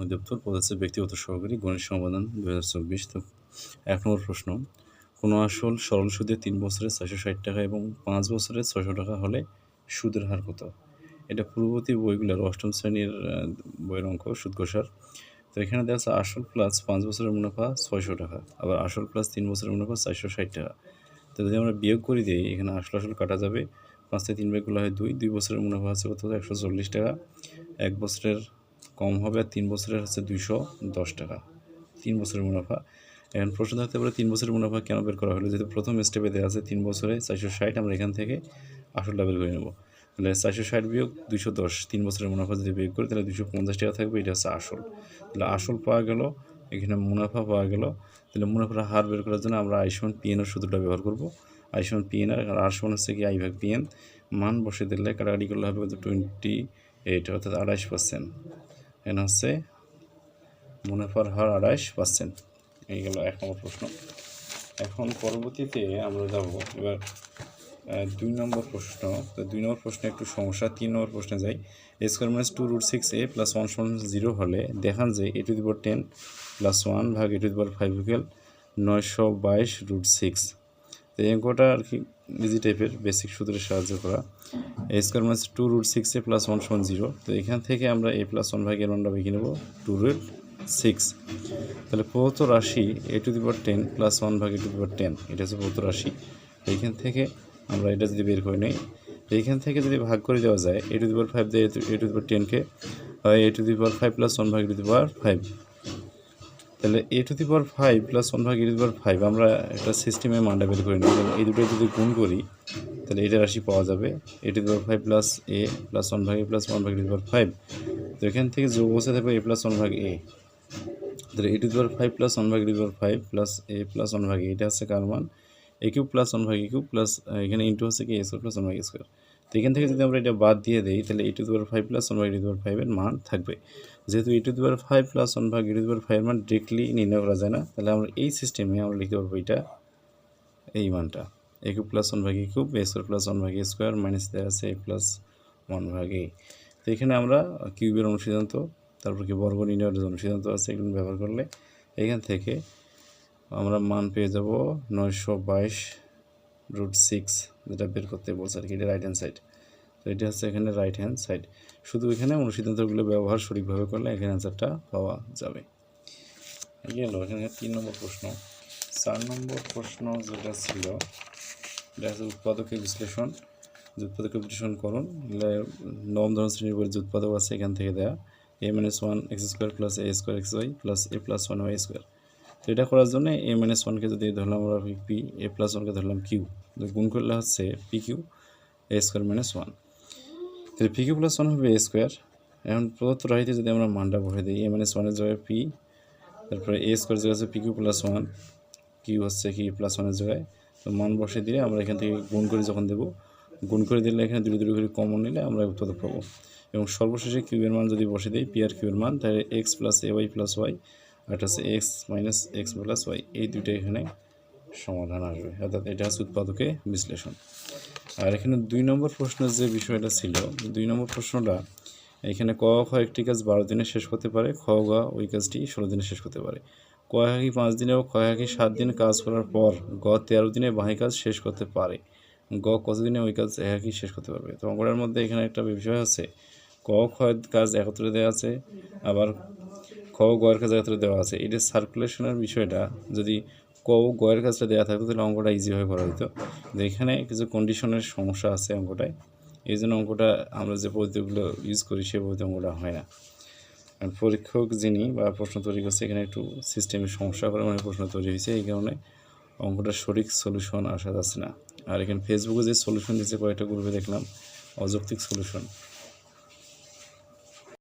অধিদপ্তর পদ হচ্ছে ব্যক্তিগত সহকারী গণিত সমাধান দু হাজার চব্বিশ। তো এক নম্বর প্রশ্ন, কোনো আসল সরল সুদে তিন বছরে ছয়শো ষাট টাকা এবং পাঁচ বছরে ছয়শো টাকা হলে সুদের হার কত? এটা পূর্ববর্তী বইগুলোর অষ্টম শ্রেণির বইয়ের অঙ্ক, সুদ তো এখানে দেখা যাচ্ছে আসল প্লাস পাঁচ বছরের মুনাফা ছয়শো টাকা, আবার আসল প্লাস তিন বছরের মুনাফা চারশো ষাট টাকা। তো যদি আমরা বিয়োগ করে দিই, এখানে আসল আসল কাটা যাবে। পাঁচ থেকে তিন ভাগগুলো হয় দুই দুই বছরের মুনাফা আছে কত? একশো চল্লিশ টাকা। এক বছরের কম হবে আর তিন বছরের হচ্ছে দুইশো দশ টাকা। তিন বছরের মুনাফা। এখন প্রশ্ন থাকতে পারে, তিন বছরের মুনাফা কেন বের করা হলো? যেহেতু প্রথম স্টেপে দেওয়া আছে, তিন বছরে চারশো ষাট আমরা এখান থেকে আসলটা বের করে নেব। তাহলে চারশো ষাট বিয়োগ দুশো দশ, তিন বছরের মুনাফা যদি বিয়োগ করি, তাহলে দুশো পঞ্চাশ টাকা থাকবে, এটা হচ্ছে আসল। তাহলে আসল পাওয়া গেল, এখানে মুনাফা পাওয়া গেল। তাহলে মুনাফার হার বের করার জন্য আমরা আইসমান পিএনের সূত্রটা ব্যবহার করব। আইসমান পিএন আর আর সমান হচ্ছে কি আই ভাগ পিএন মান বসে দিলে কাটাকাটি করলে হবে টোয়েন্টি এইট অর্থাৎ আড়াইশ পার্সেন্ট এখানে হচ্ছে মুনাফার হার আড়াইশ পার্সেন্ট। এই গেল এক নম্বর প্রশ্ন। এখন পরবর্তীতে আমরা যাব এবার দুই নম্বর প্রশ্ন। তো দুই নম্বর প্রশ্নে একটু সমস্যা, তিন নম্বর প্রশ্নে যাই। A square minus two root six a plus one সমান জিরো হলে দেখান যে a to the power ten plus one ভাগ a to the power five equal নয়শো বাইশ রুট সিক্স। তো এই অঙ্কটা আর কি ইজি টাইপের বেসিক সূত্রের সাহায্য করা। A square minus two root six a plus one সমান জিরো তো এখান থেকে আমরা এ প্লাস ওয়ান ভাগের ওয়ানটা বেঁকে নেব টু রুট সিক্স তাহলে প্রদত্ত রাশি a to the power ten plus one ভাগ a to the power ten এটা হচ্ছে প্রদত্ত রাশি। এইখান থেকে আমরা এটা যদি বের করে নিই এইখান থেকে যদি ভাগ করে দেওয়া যায় এ টু দি পাওয়ার ফাইভ দিয়ে এ টু দি পাওয়ার টেনকে হয় a to the power five plus one ভাগ a to the power five তাহলে a to the power five plus one ভাগ a to the power five আমরা একটা সিস্টেমে মানটা বের করে নিই এই দুটো যদি গুণ করি, তাহলে এটা রাশি পাওয়া যাবে a to the power five plus a plus one ভাগ এ প্লাস ওয়ান ভাগ a to the power five তো এখান থেকে যোগ বসে থাকবে এ প্লাস ওয়ান ভাগ এ তাহলে a to the power five plus one ভাগ a to the power five plus a plus one ভাগ এটা হচ্ছে কার মান? এ কিউব প্লাস ওয়ান ভাগ এ কিউব প্লাস এখানে ইন্টু হচ্ছে কি? এ স্কোয়ার প্লাস ওয়ান ভাগ স্কোয়ার তো এখান থেকে যদি আমরা এটা বাদ দিয়ে দিই, তাহলে a to the five plus one ভাগ এ টু ফাইভের মান থাকবে। যেহেতু a to the five plus one ভাগ এ টু পাওয়ার ফাইভের মান ডিরেক্টলি নির্ণয় করা যায় না, তাহলে আমরা এই সিস্টেমে আমরা লিখতে পারব এটা, এই মানটা। এ কিউব প্লাস ওয়ান ভাগ a cube a square plus one ভাগ এ স্কোয়ার মাইনাস দেওয়া আছে এ প্লাস ওয়ান ভাগ এ তো এখানে আমরা কিউবের অনুসিদ্ধান্ত, তারপর কি বর্গ নির্ণয়ের যে অনুসিদ্ধান্ত আছে, এগুলো ব্যবহার করলে এখান থেকে আমরা মান পেয়ে যাব নয়শো বাইশ রুট সিক্স যেটা বের করতে বলছে আর কি, এটা রাইট হ্যান্ড সাইড তো এটা হচ্ছে এখানে রাইট হ্যান্ড সাইড শুধু এখানে অনুসিদ্ধান্তগুলো ব্যবহার সঠিকভাবে করলে এখানে অ্যান্সারটা পাওয়া যাবে। গেল এখানে তিন নম্বর প্রশ্ন। চার নম্বর প্রশ্ন যেটা ছিল, এটা হচ্ছে উৎপাদকের বিশ্লেষণ। যে উৎপাদকের বিশ্লেষণ করুন নবম ধরন শ্রেণির বইয়ের যে উৎপাদক আছে এখান থেকে দেয়া। A minus one x square plus a square x y plus a plus one y square তো এটা করার জন্য এ মাইনাস ওয়ানকে যদি ধরলাম আমরা পি এ প্লাস ওয়ানকে ধরলাম কিউ গুণ করলে হচ্ছে p q a square minus one তাহলে পি কিউ প্লাস ওয়ান হবে এ স্কোয়ার এখন প্রদত্ত রাহিতে যদি আমরা মানটা বসে দিই এ মাইনাস ওয়ানের জায়গায় পি তারপরে এ স্কোয়ার জায়গায় আছে p q plus one q হচ্ছে কি প্লাস ওয়ানের জায়গায়। তো মান বসে দিলে আমরা এখান থেকে গুণ করে যখন দেবো, গুণ করে দিলে এখানে দুটো দুটো করে কমন নিলে আমরা উৎপাদক পাবো। এবং সর্বশেষে কিউবের মান যদি বসে দিই পি আর কিউবের মান, তাহলে x plus a y plus y এটা হচ্ছে x minus x plus y এই দুইটা এখানে সমাধান আসবে। অর্থাৎ এটা হচ্ছে উৎপাদকে বিশ্লেষণ। আর এখানে দুই নম্বর প্রশ্নের যে বিষয়টা ছিল, দুই নম্বর প্রশ্নটা, এখানে ক খ একটি কাজ বারো দিনে শেষ করতে পারে, খ গ ওই কাজটি ষোলো দিনে শেষ করতে পারে। ক হাকি পাঁচ দিনে ও খ হাকি সাত দিন কাজ করার পর গ তেরো দিনে বাকি কাজ শেষ করতে পারে। গ কতদিনে ওই কাজ একই শেষ করতে পারবে? তো অঙ্কটার মধ্যে এখানে একটা বিষয় আছে, ক খ কাজ একত্রে দেওয়া আছে, আবার খ গয়ের কাজ একত্রে দেওয়া আছে। এটা সার্কুলেশনের বিষয়টা, যদি ক গয়ের কাজটা দেওয়া থাকতো তাহলে অঙ্কটা ইজিভাবে করা যেত। কিন্তু এখানে কিছু কন্ডিশনের সমস্যা আছে অঙ্কটায়, এই জন্য অঙ্কটা আমরা যে পদ্ধতিগুলো ইউজ করি সেই পদ্ধতি অঙ্কটা হয় না। আর পরীক্ষক যিনি বা প্রশ্ন তৈরি করছে, এখানে একটু সিস্টেমের সমস্যা করে মানে প্রশ্ন তৈরি হয়েছে, এই কারণে অঙ্কটার সঠিক সলিউশন আসা যাচ্ছে না। আর এখানে ফেসবুকে যে সলিউশন দিচ্ছে কয়েকটা গ্রুপে দেখলাম, অযৌক্তিক সলিউশন